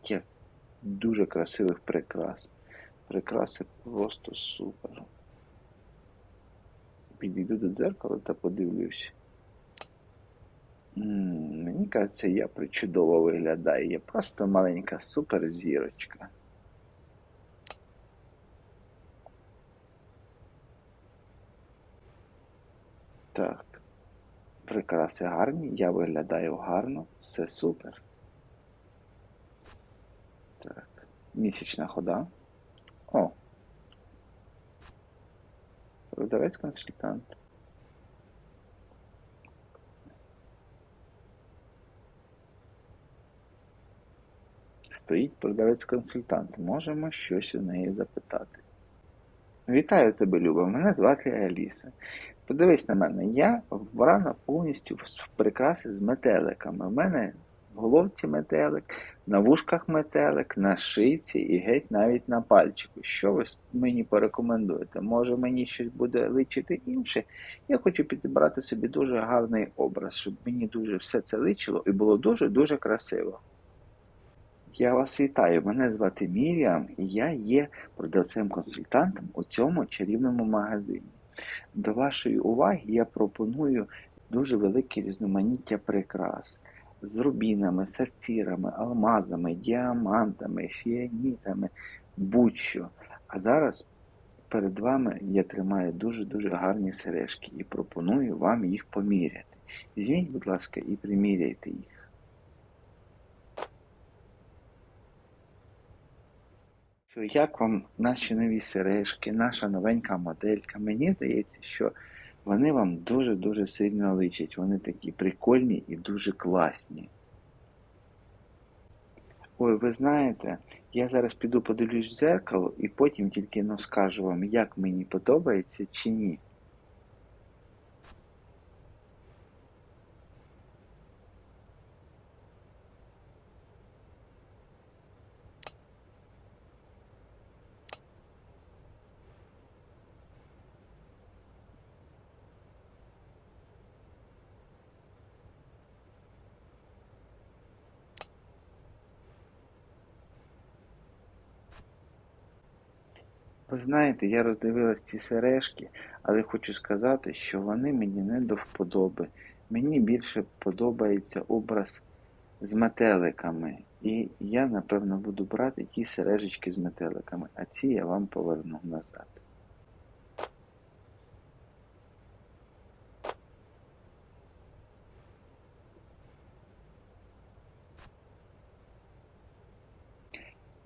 життя дуже красивих прикрас. Прикраси просто супер. Підійду до дзеркала та подивлюсь. М, Мені кажеться, я причудово виглядаю. Я просто маленька суперзірочка. Так. Прикраси гарні, я виглядаю гарно, все супер. Так. Місячна хода. О. Продавець-консультант. Стоїть продавець-консультант. Можемо щось у неї запитати. Вітаю тебе, Люба. Мене звати Аліса. Подивись на мене, я вбрана повністю в прикраси з метеликами. У мене головці метелик, на вушках метелик, на шийці і геть навіть на пальчику. Що ви мені порекомендуєте? Може мені щось буде личити інше? Я хочу підібрати собі дуже гарний образ, щоб мені дуже все це личило і було дуже-дуже красиво. Я вас вітаю, мене звати Міріам, і я є продавцем-консультантом у цьому чарівному магазині. До вашої уваги я пропоную дуже велике різноманіття прикрас з рубінами, сапфірами, алмазами, діамантами, фіанітами, будь-що. А зараз перед вами я тримаю дуже-дуже гарні сережки і пропоную вам їх поміряти. Візьміть, будь ласка, і приміряйте їх. Як вам наші нові сережки, наша новенька моделька? Мені здається, що вони вам дуже-дуже сильно личать. Вони такі прикольні і дуже класні. Ой, ви знаєте, я зараз піду подивлюсь в дзеркало і потім тільки ну, скажу вам, як мені подобається чи ні. Ви знаєте, я роздивилась ці сережки, але хочу сказати, що вони мені не до вподоби. Мені більше подобається образ з метеликами. І я, напевно, буду брати ті сережечки з метеликами, а ці я вам поверну назад.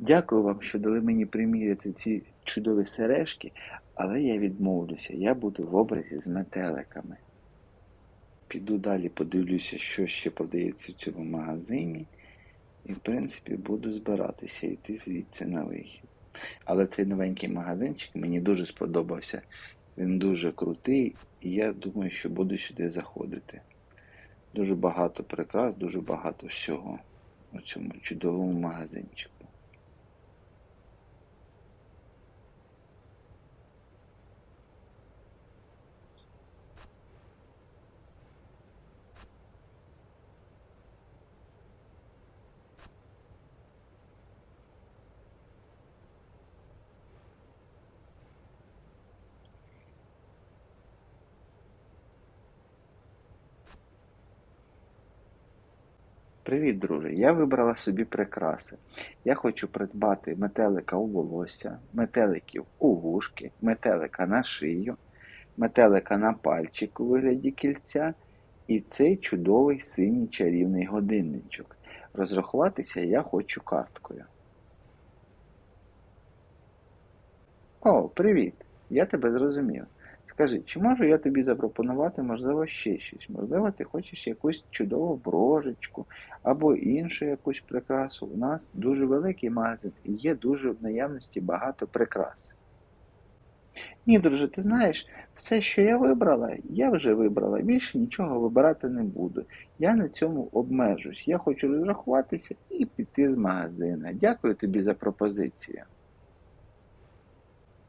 Дякую вам, що дали мені приміряти ці чудові сережки, але я відмовлюся, я буду в образі з метеликами. Піду далі, подивлюся, що ще продається в цьому магазині, і, в принципі, буду збиратися йти звідси на вихід. Але цей новенький магазинчик мені дуже сподобався. Він дуже крутий, і я думаю, що буду сюди заходити. Дуже багато прикрас, дуже багато всього у цьому чудовому магазинчику. Привіт, друже. Я вибрала собі прикраси. Я хочу придбати метелика у волосся, метеликів у вушки, метелика на шию, метелика на пальчик у вигляді кільця і цей чудовий синій чарівний годинничок. Розрахуватися я хочу карткою. О, привіт! Я тебе зрозумів. Скажи, чи можу я тобі запропонувати, можливо, ще щось? Можливо, ти хочеш якусь чудову брошечку або іншу якусь прикрасу. У нас дуже великий магазин і є дуже в наявності багато прикрас. Ні, друже, ти знаєш, все, що я вибрала, я вже вибрала. Більше нічого вибирати не буду. Я на цьому обмежусь. Я хочу розрахуватися і піти з магазина. Дякую тобі за пропозицію.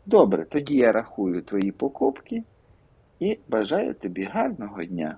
Добре, тоді я рахую твої покупки і бажаю тобі гарного дня.